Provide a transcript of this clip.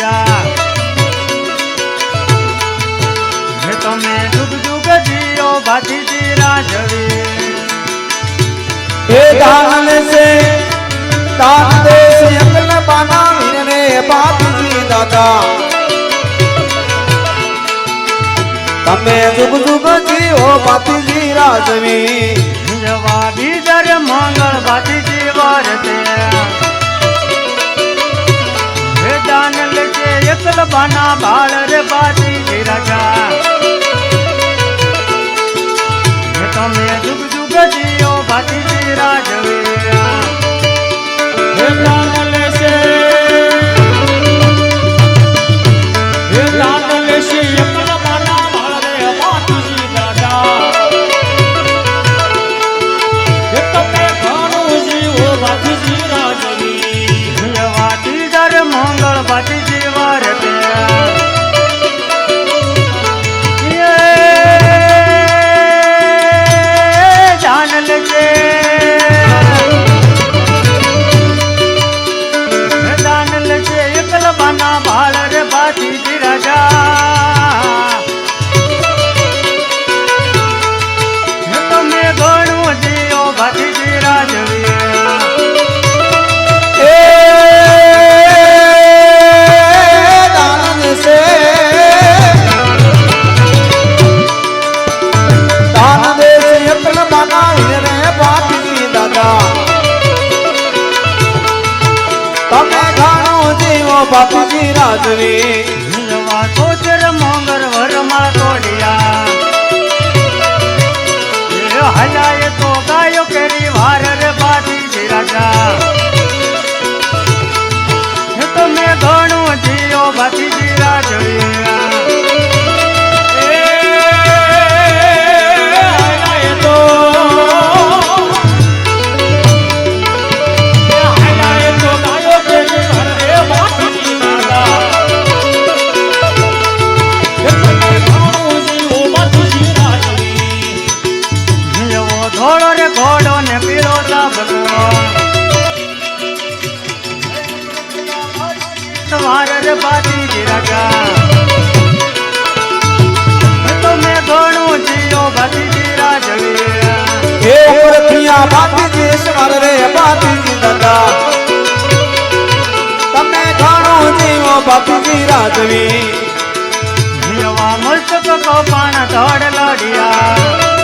જા. હે તમે જુગ જુગ જીઓ ભાતીજી રાજવી. હે દાન સે દાન દે સંગલ બના વિને ભાતીજી દાદા. તમે જુગ દુઃખ જીઓ ભાતીજી રાજવી. જવાબ બાળ રે બાતી જી રાજા. બાપજી રાજવી જવા કોચર મોંગર વરમાળ તોડિયા. હજાય તો ગાયો કેરી વાર રે બાજી રાજા. વાર રે બાજી જી રાજા. હે તમે ઘણું જીઓ બાજી જી રાજવી. હે ઉમરથિયા બાપજી સ્મર રે બાપજી દાદા. તમે ઘણો જીવો મસ્તક કપાણ ધડ લડિયા.